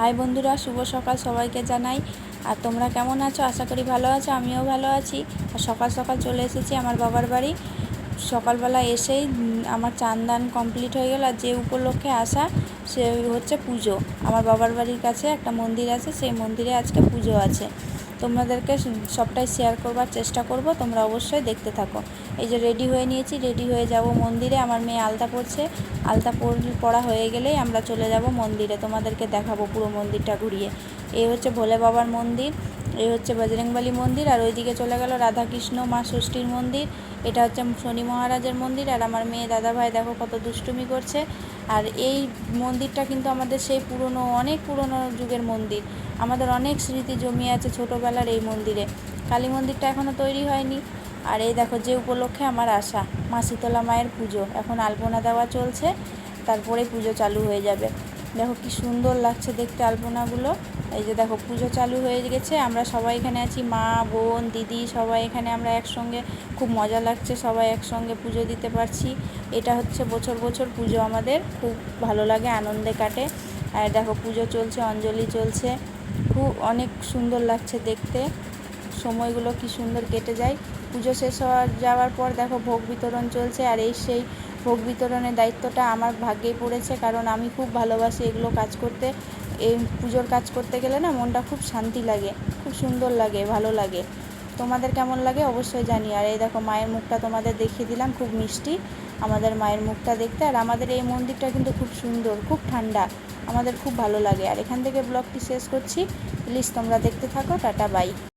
High বন্ধুরা, শুভ সকাল সবাইকে জানাই। আর তোমরা কেমন আছো? আশা করি ভালো আছো, আমিও ভালো আছি। আর সকাল সকাল চলে এসেছি আমার বাবার বাড়ি। সকালবেলা এসেই আমার চান্দান কমপ্লিট হয়ে গেল। আর যে উপলক্ষে আসা, সে হচ্ছে পুজো। আমার বাবার বাড়ির কাছে একটা মন্দির আছে, সেই মন্দিরে আজকে পুজো আছে। তোমাদেরকে সবটাই শেয়ার করবার চেষ্টা করব, তোমরা অবশ্যই দেখতে থাকো। এই যে রেডি হয়ে নিয়েছি রেডি হয়ে যাব মন্দিরে। আমার মেয়ে আলতা পড়ছে আলতা পড়া হয়ে গেলেই আমরা চলে যাব মন্দিরে। তোমাদেরকে দেখাবো পুরো মন্দিরটা ঘুরিয়ে। এই হচ্ছে ভোলে বাবার মন্দির, এই হচ্ছে বজরংবলী মন্দির, আর ওইদিকে চলে গেল রাধাকৃষ্ণ মা ষষ্ঠীর মন্দির। এটা হচ্ছে শনি মহারাজের মন্দির, আর আমার মেয়ে দাদাভাই দেখো কত দুষ্টুমি করছে। আর এই মন্দিরটা কিন্তু আমাদের সেই পুরনো, অনেক পুরনো যুগের মন্দির। আমাদের অনেক স্মৃতি জমিয়ে আছে ছোটোবেলার এই মন্দিরে। কালী মন্দিরটা এখনও তৈরি হয়নি। আর এই দেখো, যে উপলক্ষে আমার আশা, মা শীতলা মায়ের পুজো। এখন আলপনা দেওয়া চলছে, তারপরে পুজো চালু হয়ে যাবে। দেখো কি সুন্দর লাগছে দেখতে আলপনাগুলো। এই যে দেখো পুজো চালু হয়ে গেছে, আমরা সবাই এখানে আছি, মা, বোন, দিদি সবাই এখানে, আমরা একসঙ্গে খুব মজা লাগছে, সবাই একসঙ্গে পুজো দিতে পারছি। এটা হচ্ছে বছর বছর পুজো আমাদের, খুব ভালো লাগে, আনন্দে কাটে। আর দেখো পুজো চলছে, অঞ্জলি চলছে, খুব অনেক সুন্দর লাগছে দেখতে। সময়গুলো কি সুন্দর কেটে যায়। পুজো শেষ হওয়ার, যাওয়ার পর দেখো ভোগ বিতরণ চলছে, আর এই সেই ভোগ বিতরণের দায়িত্বটা আমার ভাগ্যেই পড়েছে, কারণ আমি খুব ভালোবাসি এগুলো কাজ করতে। এই পুজোর কাজ করতে গেলে না মনটা খুব শান্তি লাগে, খুব সুন্দর লাগে, ভালো লাগে। তোমাদের কেমন লাগে অবশ্যই জানি আর এই দেখো মায়ের মুখটা তোমাদের দেখিয়ে দিলাম, খুব মিষ্টি। আমাদের মায়ের মুখটা দেখতে আর আমাদের এই মন্দিরটা কিন্তু খুব সুন্দর, খুব ঠান্ডা, আমাদের খুব ভালো লাগে। আর এখান থেকে ব্লগটি শেষ করছি। প্লিজ তোমরা দেখতে থাকো, টাটা, বাই।